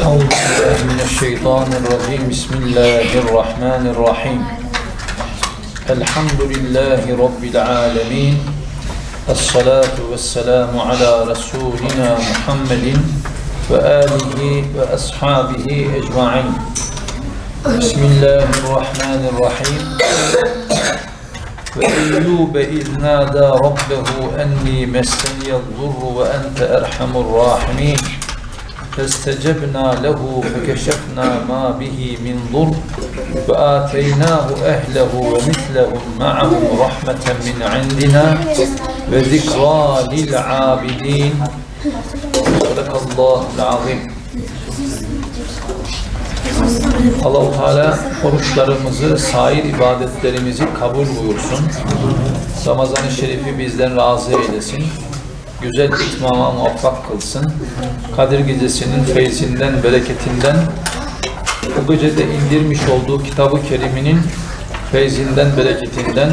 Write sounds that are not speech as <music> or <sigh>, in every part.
أعوذ بالله من الشيطان الرجيم. بسم الله الرحمن الرحيم. الحمد لله رب العالمين. الصلاة والسلام على رسولنا محمد وآله وأصحابه أجمعين. بسم الله الرحمن الرحيم. وأيوب إذ نادى ربه أني مسني الضر وأنت أرحم الراحمين. فاستجبنا له فكشفنا ما به من ضر وآتيناه أهله ومثلهم معهم رحمة من عندنا وذكرى للعابدين صدق الله العظيم Allah-u Teala oruçlarımızı, sair ibadetlerimizi kabul buyursun. Ramazan-ı Şerif'i bizden razı eylesin. Güzel itmama muvaffak kılsın. Kadir Gecesi'nin feyzinden, bereketinden, bu gecede indirmiş olduğu kitabı keriminin feyzinden, bereketinden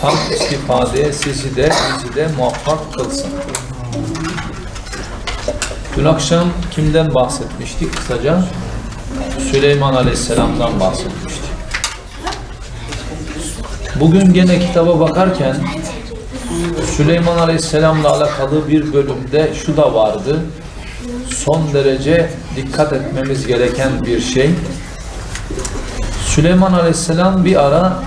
tam istifadeye sizi de, bizi de muvaffak kılsın. Dün akşam kimden bahsetmiştik kısaca? Süleyman Aleyhisselam'dan bahsetmiştik. Bugün gene kitaba bakarken Süleyman Aleyhisselam'la alakalı bir bölümde şu da vardı. Son derece dikkat etmemiz gereken bir şey. Süleyman Aleyhisselam bir ara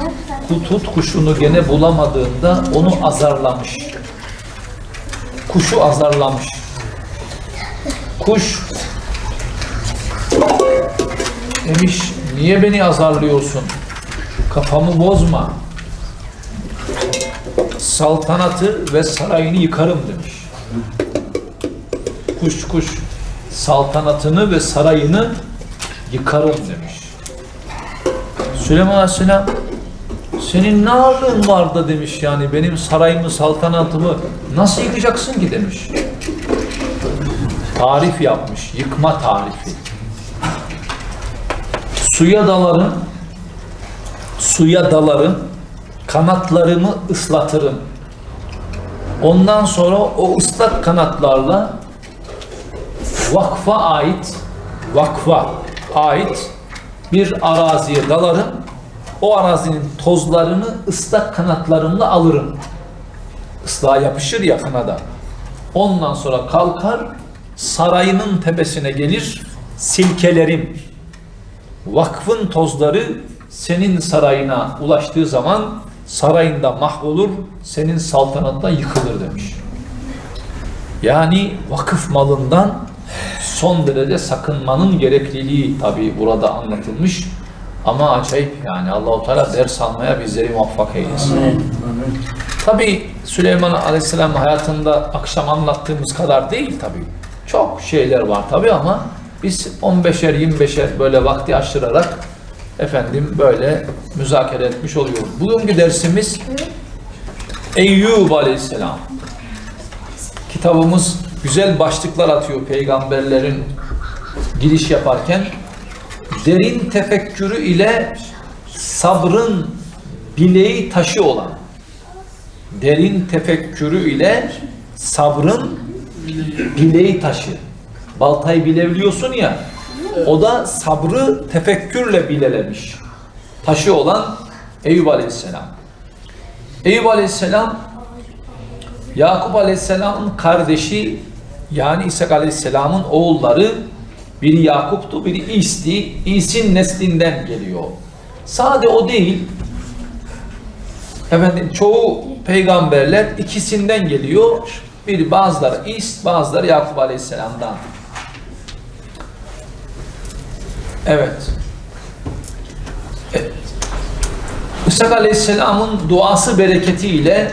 hutut kuşunu gene bulamadığında onu azarlamış. Kuşu azarlamış. Kuş demiş niye beni azarlıyorsun? Kafamı bozma. Saltanatı ve sarayını yıkarım demiş. Kuş kuş saltanatını ve sarayını yıkarım demiş. Süleyman Aleyhisselam senin ne ağırlığın var da demiş yani benim sarayımı saltanatımı nasıl yıkacaksın ki demiş. Tarif yapmış, yıkma tarifi suya dalarım, suya dalarım, kanatlarımı ıslatırım. Ondan sonra o ıslak kanatlarla vakfa ait, vakfa ait bir araziye dalarım. O arazinin tozlarını ıslak kanatlarımla alırım. Islığa yapışır ya kanada. Ondan sonra kalkar sarayının tepesine gelir silkelerim vakfın tozları senin sarayına ulaştığı zaman sarayında mahvolur, senin saltanatında yıkılır demiş. Yani vakıf malından son derece sakınmanın gerekliliği tabi burada anlatılmış. Ama acayip yani Allahu Teala ders almaya bizleri muvaffak eylesin. Tabi Süleyman Aleyhisselam hayatında akşam anlattığımız kadar değil tabi. Çok şeyler var tabi ama biz 15'er 25'er böyle vakti aşırarak efendim böyle müzakere etmiş oluyoruz. Bugünkü dersimiz Eyyub Aleyhisselam. Kitabımız güzel başlıklar atıyor peygamberlerin giriş yaparken. Derin tefekkürü ile sabrın bileği taşı olan derin tefekkürü ile sabrın bileği taşı baltayı bilebiliyorsun ya o da sabrı tefekkürle bilelemiş. Taşı olan Eyüp Aleyhisselam. Eyüp Aleyhisselam Yakup Aleyhisselam'ın kardeşi yani İshak Aleyhisselam'ın oğulları biri Yakup'tu, biri İs'ti. İs'in neslinden geliyor. Sade o değil. Efendim çoğu peygamberler ikisinden geliyor. Biri bazıları İs, bazıları Yakup Aleyhisselam'dan. Evet. evet. Aleyhisselam'ın duası bereketiyle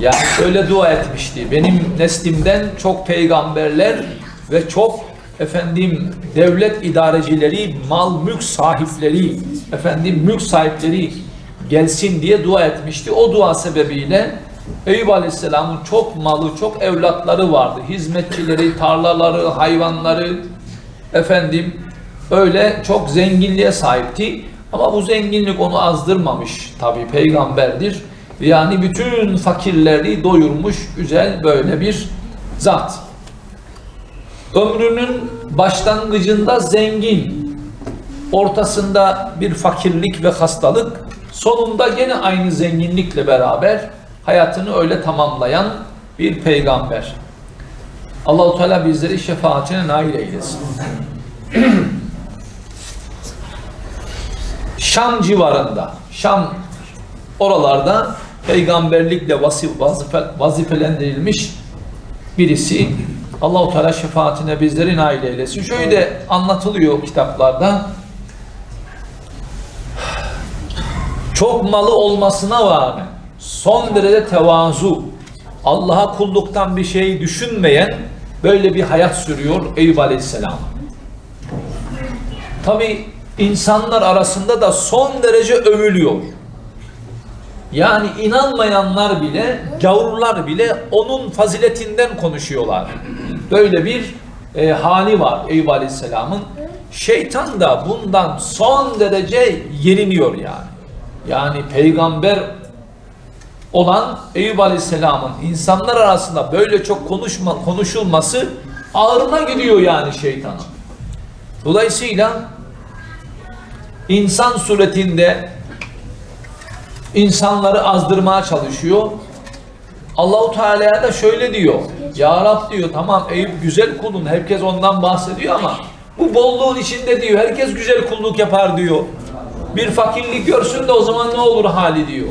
yani şöyle dua etmişti. Benim neslimden çok peygamberler ve çok efendim devlet idarecileri, mal mülk sahipleri, efendim mülk sahipleri gelsin diye dua etmişti. O dua sebebiyle Eyüp Aleyhisselam'ın çok malı, çok evlatları vardı. Hizmetçileri, tarlaları, hayvanları, efendim öyle çok zenginliğe sahipti. Ama bu zenginlik onu azdırmamış. Tabi peygamberdir. Yani bütün fakirleri doyurmuş güzel böyle bir zat. ömrünün başlangıcında zengin, ortasında bir fakirlik ve hastalık, sonunda gene aynı zenginlikle beraber hayatını öyle tamamlayan bir peygamber. Allahu Teala bizleri şefaatine nail eylesin. <clears throat> Şam civarında, Şam oralarda peygamberlikle vazife, vazifelendirilmiş birisi. Allahu Teala şefaatine bizleri nail eylesin. Şöyle anlatılıyor kitaplarda. Çok malı olmasına rağmen son derece tevazu, Allah'a kulluktan bir şey düşünmeyen böyle bir hayat sürüyor Eyüp Aleyhisselam. Tabi insanlar arasında da son derece övülüyor. Yani inanmayanlar bile, gavurlar bile onun faziletinden konuşuyorlar. Böyle bir e, hali var Eyüp Aleyhisselam'ın. Şeytan da bundan son derece yeriniyor yani. Yani peygamber olan Eyüp Aleyhisselam'ın insanlar arasında böyle çok konuşma, konuşulması ağrına gidiyor yani şeytanın. Dolayısıyla insan suretinde insanları azdırmaya çalışıyor. Allahu Teala'ya da şöyle diyor. Ya Rab diyor tamam Eyüp güzel kulun herkes ondan bahsediyor ama bu bolluğun içinde diyor herkes güzel kulluk yapar diyor. Bir fakirlik görsün de o zaman ne olur hali diyor.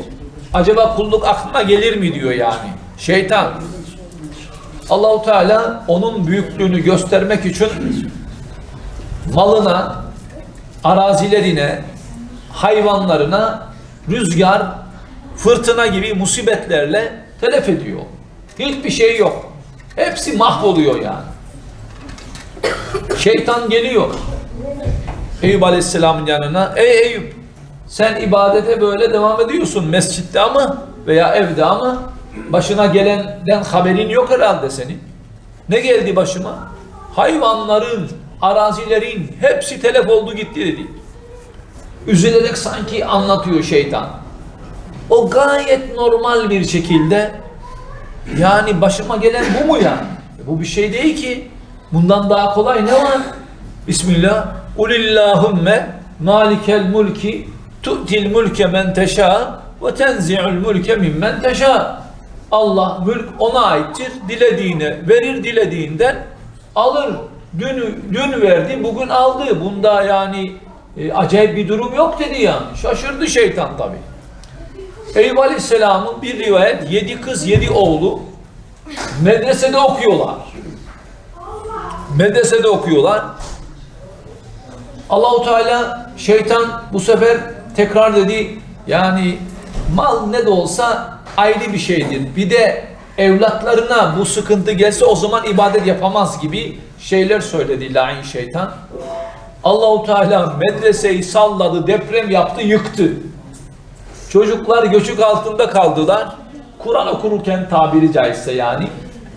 Acaba kulluk aklına gelir mi diyor yani. Şeytan. Allahu Teala onun büyüklüğünü göstermek için malına, arazilerine, hayvanlarına rüzgar, fırtına gibi musibetlerle telef ediyor. Hiçbir şey yok. Hepsi mahvoluyor yani. Şeytan geliyor. Eyüp Aleyhisselam'ın yanına. Ey Eyüp sen ibadete böyle devam ediyorsun mescitte ama veya evde ama başına gelenden haberin yok herhalde senin. Ne geldi başıma? Hayvanların, arazilerin hepsi telef oldu gitti dedi. Üzülerek sanki anlatıyor şeytan. O gayet normal bir şekilde yani başıma gelen bu mu yani? E Bu bir şey değil ki. Bundan daha kolay ne var? Bismillah. Ulillahümme malikel mulki tu'til mulke men teşâ ve tenzi'ul mulke mimmen teşâ. Allah mülk ona aittir. Dilediğine verir, dilediğinden alır. Dün, dün verdi, bugün aldı. Bunda yani e, acayip bir durum yok dedi yani. Şaşırdı şeytan tabi. Eyüp Aleyhisselam'ın bir rivayet yedi kız yedi oğlu medresede okuyorlar. Medresede okuyorlar. Allahu Teala şeytan bu sefer tekrar dedi yani mal ne de olsa ayrı bir şeydir. Bir de evlatlarına bu sıkıntı gelse o zaman ibadet yapamaz gibi şeyler söyledi lain şeytan. Allahu Teala medreseyi salladı, deprem yaptı, yıktı. Çocuklar göçük altında kaldılar. Kur'an okurken tabiri caizse yani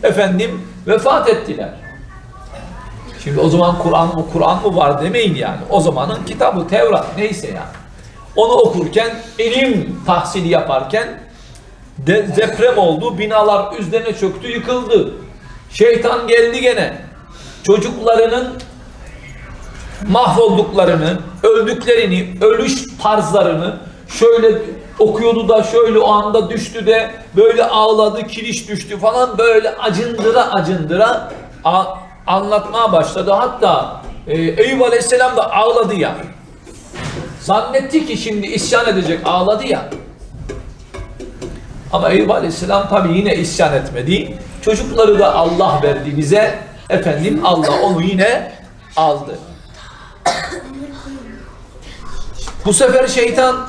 efendim vefat ettiler. Şimdi o zaman Kur'an mı Kur'an mı var demeyin yani. O zamanın kitabı Tevrat neyse yani. Onu okurken ilim tahsili yaparken de, deprem oldu. Binalar üzerine çöktü, yıkıldı. Şeytan geldi gene. Çocuklarının mahvolduklarını, öldüklerini, ölüş tarzlarını şöyle okuyordu da şöyle o anda düştü de böyle ağladı, kiriş düştü falan böyle acındıra acındıra anlatmaya başladı. Hatta e, Eyüp Aleyhisselam da ağladı ya. Zannetti ki şimdi isyan edecek ağladı ya. Ama Eyüp Aleyhisselam tabi yine isyan etmedi. Çocukları da Allah verdi bize. Efendim Allah onu yine aldı. Bu sefer şeytan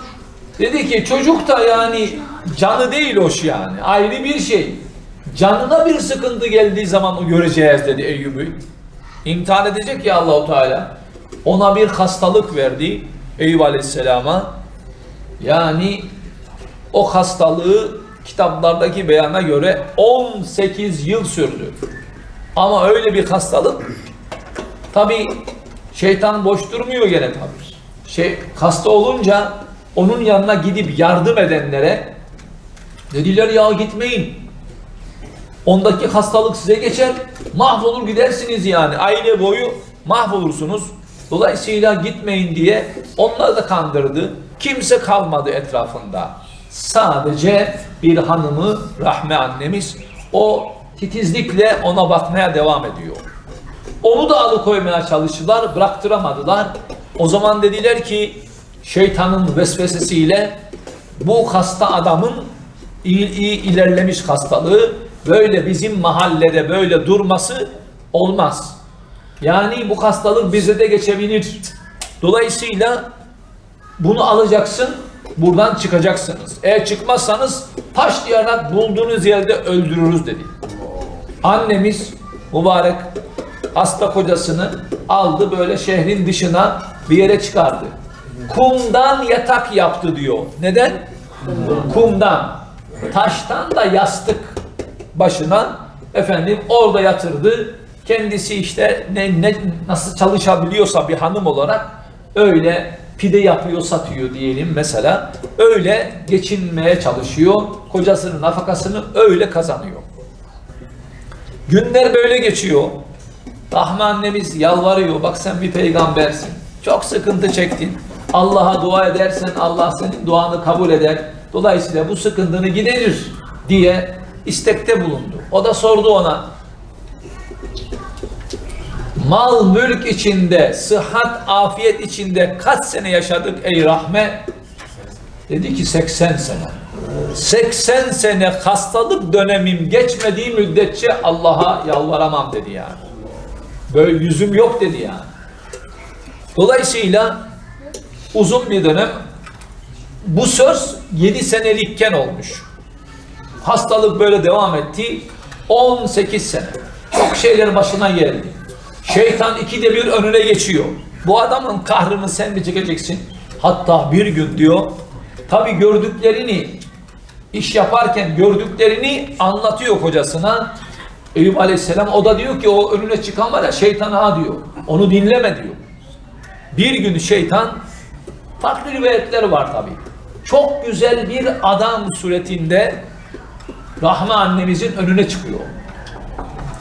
dedi ki çocuk da yani canı değil hoş yani. Ayrı bir şey. Canına bir sıkıntı geldiği zaman o göreceğiz dedi Eyyub'u. İmtihan edecek ya Allahu Teala. Ona bir hastalık verdi Eyüp Aleyhisselam'a. Yani o hastalığı kitaplardaki beyana göre 18 yıl sürdü. Ama öyle bir hastalık tabi şeytan boş durmuyor gene tabi. Şey, hasta olunca onun yanına gidip yardım edenlere dediler ya gitmeyin. Ondaki hastalık size geçer, mahvolur gidersiniz yani. Aile boyu mahvolursunuz. Dolayısıyla gitmeyin diye onları da kandırdı. Kimse kalmadı etrafında. Sadece bir hanımı Rahme annemiz o titizlikle ona bakmaya devam ediyor. Onu da alıkoymaya çalıştılar, bıraktıramadılar. O zaman dediler ki şeytanın vesvesesiyle bu hasta adamın iyi, iyi ilerlemiş hastalığı böyle bizim mahallede böyle durması olmaz. Yani bu hastalık bize de geçebilir. Dolayısıyla bunu alacaksın, buradan çıkacaksınız. Eğer çıkmazsanız taşlayarak bulduğunuz yerde öldürürüz dedi. Annemiz mübarek hasta kocasını aldı böyle şehrin dışına bir yere çıkardı. Kumdan yatak yaptı diyor. Neden? Kumdan. Taştan da yastık başına efendim orada yatırdı. Kendisi işte ne, ne nasıl çalışabiliyorsa bir hanım olarak öyle pide yapıyor satıyor diyelim mesela. Öyle geçinmeye çalışıyor. Kocasının nafakasını öyle kazanıyor. Günler böyle geçiyor. Rahme annemiz yalvarıyor. Bak sen bir peygambersin. Çok sıkıntı çektin. Allah'a dua edersen Allah senin duanı kabul eder. Dolayısıyla bu sıkıntını giderir diye istekte bulundu. O da sordu ona. Mal mülk içinde, sıhhat, afiyet içinde kaç sene yaşadık ey rahme? Dedi ki 80 sene. 80 sene hastalık dönemim geçmediği müddetçe Allah'a yalvaramam dedi yani. Böyle yüzüm yok dedi yani. Dolayısıyla uzun bir dönem bu söz 7 senelikken olmuş. Hastalık böyle devam etti. 18 sene. Çok şeyler başına geldi. Şeytan ikide bir önüne geçiyor. Bu adamın kahrını sen mi çekeceksin? Hatta bir gün diyor, tabi gördüklerini, iş yaparken gördüklerini anlatıyor kocasına. Eyüp Aleyhisselam o da diyor ki o önüne çıkan var ya şeytan ha diyor. Onu dinleme diyor. Bir gün şeytan farklı rivayetler var tabi. Çok güzel bir adam suretinde Rahme annemizin önüne çıkıyor.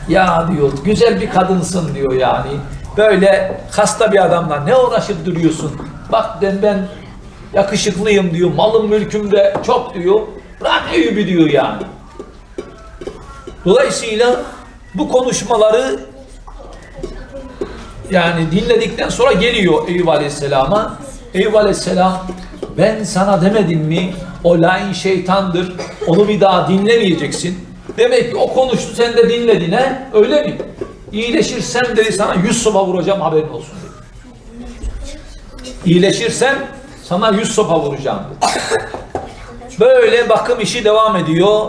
Ya diyor güzel bir kadınsın diyor yani. Böyle hasta bir adamla ne uğraşıp duruyorsun? Bak ben, ben yakışıklıyım diyor. Malım mülküm de çok diyor. Eyüp'ü diyor yani. Dolayısıyla bu konuşmaları yani dinledikten sonra geliyor Eyüp Aleyhisselam'a. Eyüp Aleyhisselam ben sana demedim mi o lain şeytandır onu bir daha dinlemeyeceksin. Demek ki o konuştu sen de dinledin he öyle mi? İyileşirsen dedi sana yüz sopa vuracağım haberin olsun dedi. İyileşirsen sana yüz sopa vuracağım dedi. Böyle bakım işi devam ediyor.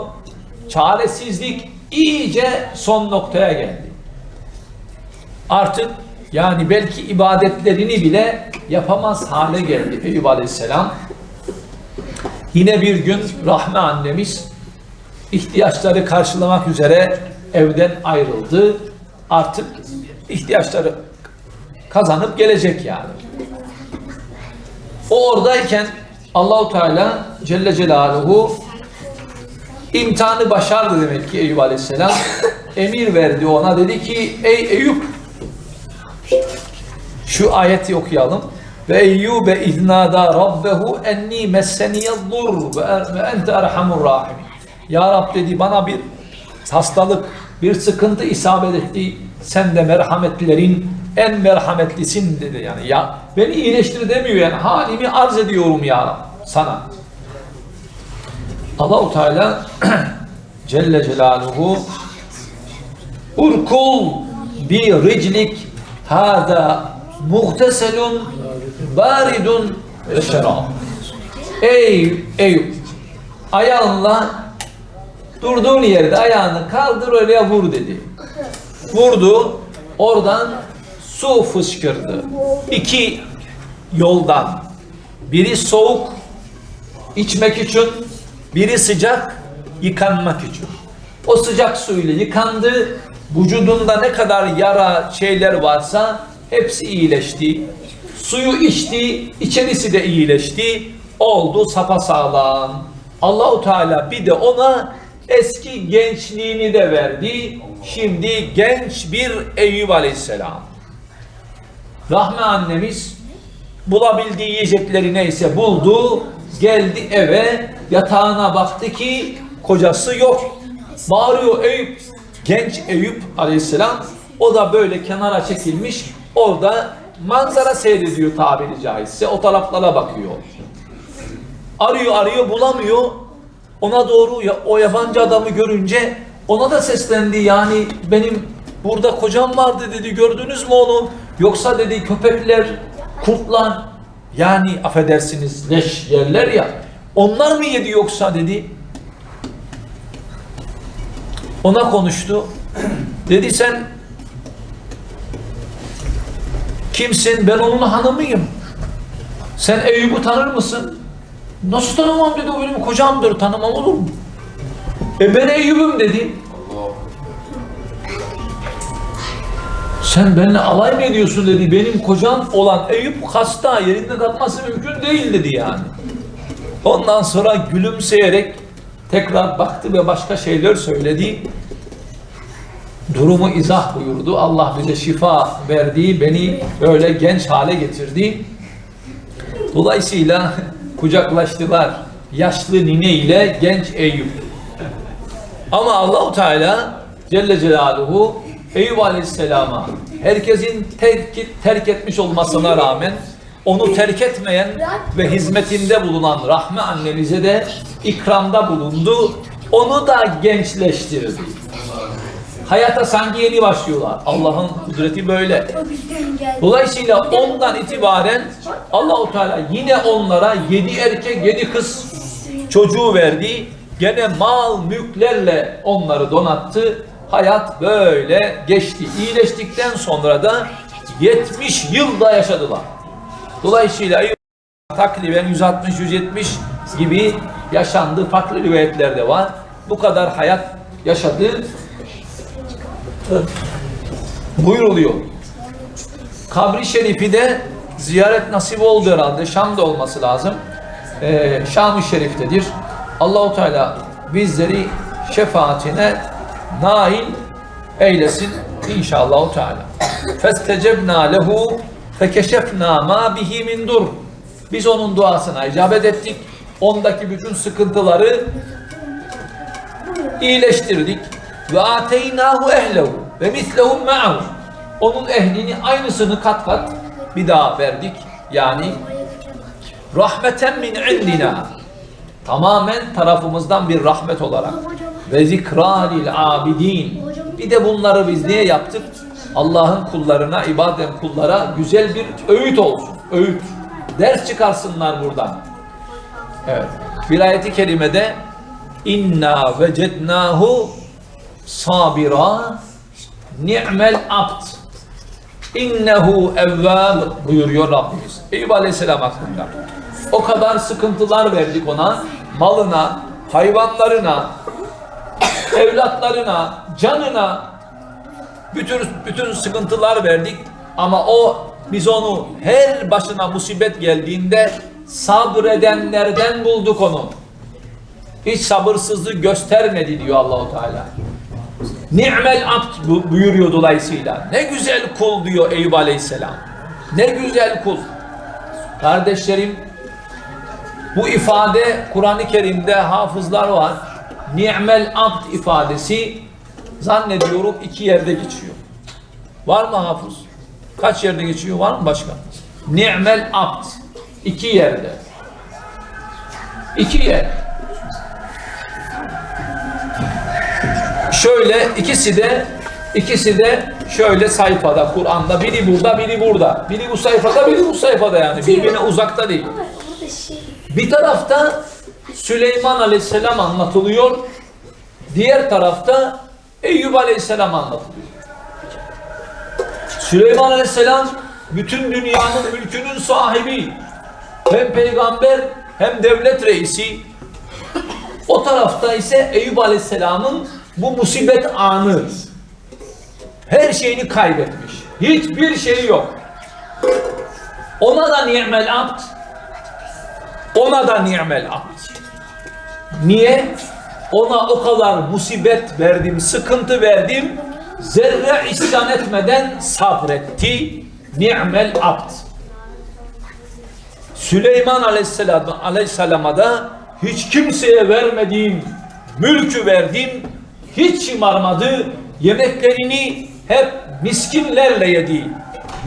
Çaresizlik iyice son noktaya geldi. Artık yani belki ibadetlerini bile yapamaz hale geldi Eyüp Aleyhisselam. Yine bir gün Rahme annemiz ihtiyaçları karşılamak üzere evden ayrıldı. Artık ihtiyaçları kazanıp gelecek yani. O oradayken Allahu Teala Celle Celaluhu imtihanı başardı demek ki Eyüp Aleyhisselam. <laughs> Emir verdi ona dedi ki ey Eyüp şu ayeti okuyalım. Ve Eyyube iznada rabbehu enni messeniyeldur ve ente erhamur rahim. Ya Rab dedi bana bir hastalık, bir sıkıntı isabet etti. Sen de merhametlilerin en merhametlisin dedi yani. Ya beni iyileştir demiyor yani. Halimi arz ediyorum ya Rab sana. Allahu Teala <clears throat> Celle Celaluhu Urkul bi riclik hada muhteselun baridun ve şerab. Ey Eyüp ayağınla durduğun yerde ayağını kaldır öyle vur dedi. Vurdu. Oradan su fışkırdı. İki yoldan. Biri soğuk içmek için, biri sıcak yıkanmak için. O sıcak suyla yıkandı. Vücudunda ne kadar yara şeyler varsa hepsi iyileşti. Suyu içti, içerisi de iyileşti. Oldu sapasağlam. Allahu Teala bir de ona eski gençliğini de verdi. Şimdi genç bir Eyüp Aleyhisselam. Rahme annemiz bulabildiği yiyecekleri neyse buldu. Geldi eve yatağına baktı ki kocası yok. Bağırıyor Eyüp. Genç Eyüp aleyhisselam o da böyle kenara çekilmiş orada manzara seyrediyor tabiri caizse o taraflara bakıyor. Arıyor arıyor bulamıyor. Ona doğru ya, o yabancı adamı görünce ona da seslendi yani benim burada kocam vardı dedi gördünüz mü onu? Yoksa dedi köpekler, kurtlar yani affedersiniz leş yerler ya onlar mı yedi yoksa dedi. Ona konuştu. <clears throat> Dedi sen kimsin? Ben onun hanımıyım. Sen Eyüp'ü tanır mısın? Nasıl tanımam dedi o benim kocamdır tanımam olur mu? E ben Eyüp'üm dedi. Sen benimle alay mı ediyorsun dedi. Benim kocam olan Eyüp hasta yerinde kalması mümkün değil dedi yani. Ondan sonra gülümseyerek tekrar baktı ve başka şeyler söyledi. Durumu izah buyurdu. Allah bize şifa verdi, beni böyle genç hale getirdi. Dolayısıyla <laughs> kucaklaştılar yaşlı nine ile genç Eyüp. Ama Allahu Teala Celle Celaluhu Eyüp Aleyhisselam'a herkesin terk, terk etmiş olmasına rağmen onu terk etmeyen ve hizmetinde bulunan Rahme annemize de ikramda bulundu. Onu da gençleştirdi. Hayata sanki yeni başlıyorlar. Allah'ın kudreti böyle. Dolayısıyla ondan itibaren Allahu Teala yine onlara yedi erkek yedi kız çocuğu verdi. Gene mal mülklerle onları donattı. Hayat böyle geçti. İyileştikten sonra da 70 yılda yaşadılar. Dolayısıyla takriben 160-170 gibi yaşandı. Farklı rivayetlerde var. Bu kadar hayat yaşadı. Buyuruluyor. Kabri Şerif'i de ziyaret nasip oldu herhalde. Şam'da olması lazım. Ee, Şam-ı Şerif'tedir. Allahu Teala bizleri şefaatine nail eylesin inşallah Teala. Festecebna lehu fekeşefna ma bihi min dur. Biz onun duasına icabet ettik. Ondaki bütün sıkıntıları iyileştirdik. Ve ateynahu ehlehu ve mislehum ma'ahu. Onun ehlini aynısını kat kat bir daha verdik. Yani rahmeten min indina. Tamamen tarafımızdan bir rahmet olarak. Ve zikra lil abidin. Bir de bunları biz niye yaptık? Allah'ın kullarına, ibadet kullara güzel bir öğüt olsun. Öğüt. Ders çıkarsınlar buradan. Evet. Bir ayeti kerimede inna vecednahu sabira ni'mel abd innehu evvab buyuruyor Rabbimiz. Eyüp Aleyhisselam hakkında. O kadar sıkıntılar verdik ona. Malına, hayvanlarına, evlatlarına, canına bütün bütün sıkıntılar verdik ama o biz onu her başına musibet geldiğinde sabredenlerden bulduk onu. Hiç sabırsızlığı göstermedi diyor Allahu Teala. Ni'mel abd bu- buyuruyor dolayısıyla. Ne güzel kul diyor Eyüp Aleyhisselam. Ne güzel kul. Kardeşlerim bu ifade Kur'an-ı Kerim'de hafızlar var. Ni'mel abd ifadesi zannediyorum iki yerde geçiyor. Var mı hafız? Kaç yerde geçiyor? Var mı başka? Ni'mel abd. iki yerde. İki yer. Şöyle ikisi de ikisi de şöyle sayfada Kur'an'da biri burada biri burada. Biri bu sayfada biri bu sayfada yani birbirine uzakta değil. Bir tarafta Süleyman Aleyhisselam anlatılıyor. Diğer tarafta Eyüp Aleyhisselam anlatılıyor. Süleyman Aleyhisselam bütün dünyanın mülkünün sahibi. Hem peygamber hem devlet reisi. O tarafta ise Eyüp Aleyhisselam'ın bu musibet anı. Her şeyini kaybetmiş. Hiçbir şey yok. Ona da ni'mel abd. Ona da ni'mel abd. Niye? Ona o kadar musibet verdim, sıkıntı verdim. Zerre isyan etmeden sabretti. Ni'mel abd. Süleyman Aleyhisselam, Aleyhisselam'a da hiç kimseye vermediğim mülkü verdim. Hiç şımarmadı. Yemeklerini hep miskinlerle yedi.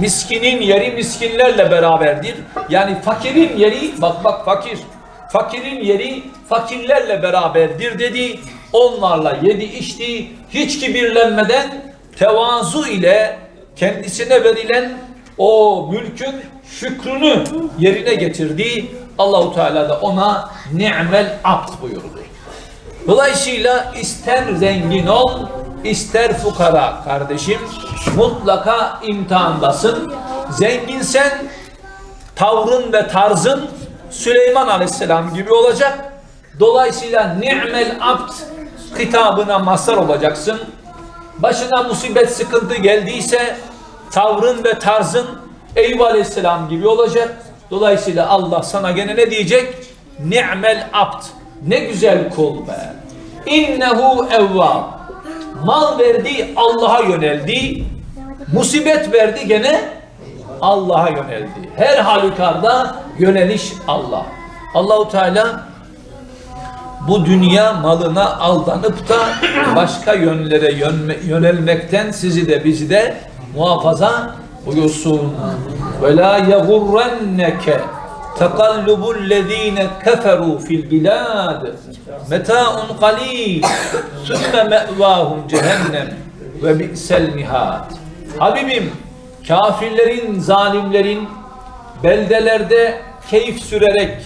Miskinin yeri miskinlerle beraberdir. Yani fakirin yeri, bak bak fakir. Fakirin yeri fakirlerle beraberdir dedi. Onlarla yedi içti. Hiç kibirlenmeden tevazu ile kendisine verilen o mülkün şükrünü yerine getirdi. Allahu Teala da ona ni'mel abd buyurdu. Dolayısıyla ister zengin ol, ister fukara kardeşim mutlaka imtihandasın. Zenginsen tavrın ve tarzın Süleyman Aleyhisselam gibi olacak. Dolayısıyla ni'mel abd hitabına mazhar olacaksın. Başına musibet sıkıntı geldiyse tavrın ve tarzın Eyüp Aleyhisselam gibi olacak. Dolayısıyla Allah sana gene ne diyecek? Ni'mel abd. Ne güzel kul be. İnnehu evvab. Mal verdi Allah'a yöneldi. Musibet verdi gene Allah'a yöneldi. Her halükarda yöneliş Allah. Allahu Teala bu dünya malına aldanıp da başka yönlere yönme- yönelmekten sizi de bizi de muhafaza buyursun. Ve la yagurrenneke tekallubul lezine keferu fil bilad meta'un qalil sümme me'vahum cehennem ve bi'sel mihad. Habibim kafirlerin, zalimlerin beldelerde keyif sürerek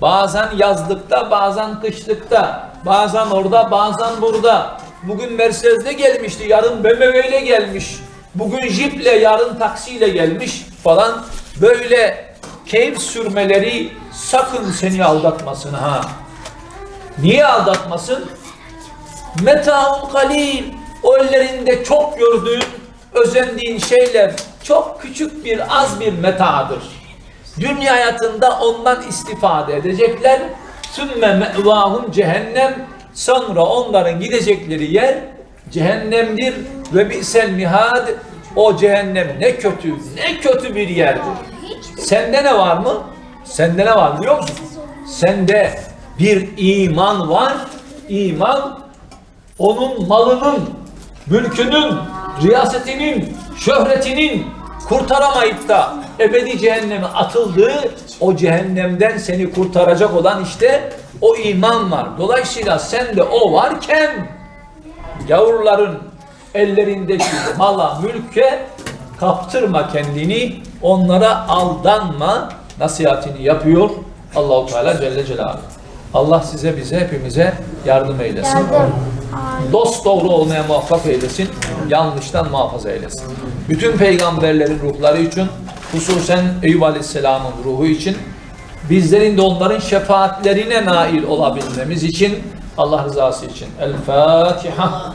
Bazen yazlıkta, bazen kışlıkta, bazen orada, bazen burada. Bugün Mercedes'le gelmişti, yarın BMW ile gelmiş. Bugün Jeep'le, yarın taksiyle gelmiş falan. Böyle keyif sürmeleri sakın seni aldatmasın ha. Niye aldatmasın? Metaun kalil. O ellerinde çok gördüğün, özendiğin şeyler çok küçük bir, az bir metadır. Dünya hayatında ondan istifade edecekler. Sümme me'vahum cehennem. Sonra onların gidecekleri yer cehennemdir ve bi'sel mihad. O cehennem ne kötü, ne kötü bir yerdir. Sende ne var mı? Sende ne var biliyor musun? Sende bir iman var. İman onun malının, mülkünün, riyasetinin, şöhretinin kurtaramayıp da ebedi cehenneme atıldığı o cehennemden seni kurtaracak olan işte o iman var. Dolayısıyla sende o varken yavruların ellerindeki mala, mülke kaptırma kendini, onlara aldanma nasihatini yapıyor Allahu Teala Celle Celaluhu. Allah size bize hepimize yardım eylesin. Dost doğru olmaya muvaffak eylesin. Yanlıştan muhafaza eylesin. Bütün peygamberlerin ruhları için hususen Eyüp Aleyhisselam'ın ruhu için bizlerin de onların şefaatlerine nail olabilmemiz için Allah rızası için. El Fatiha.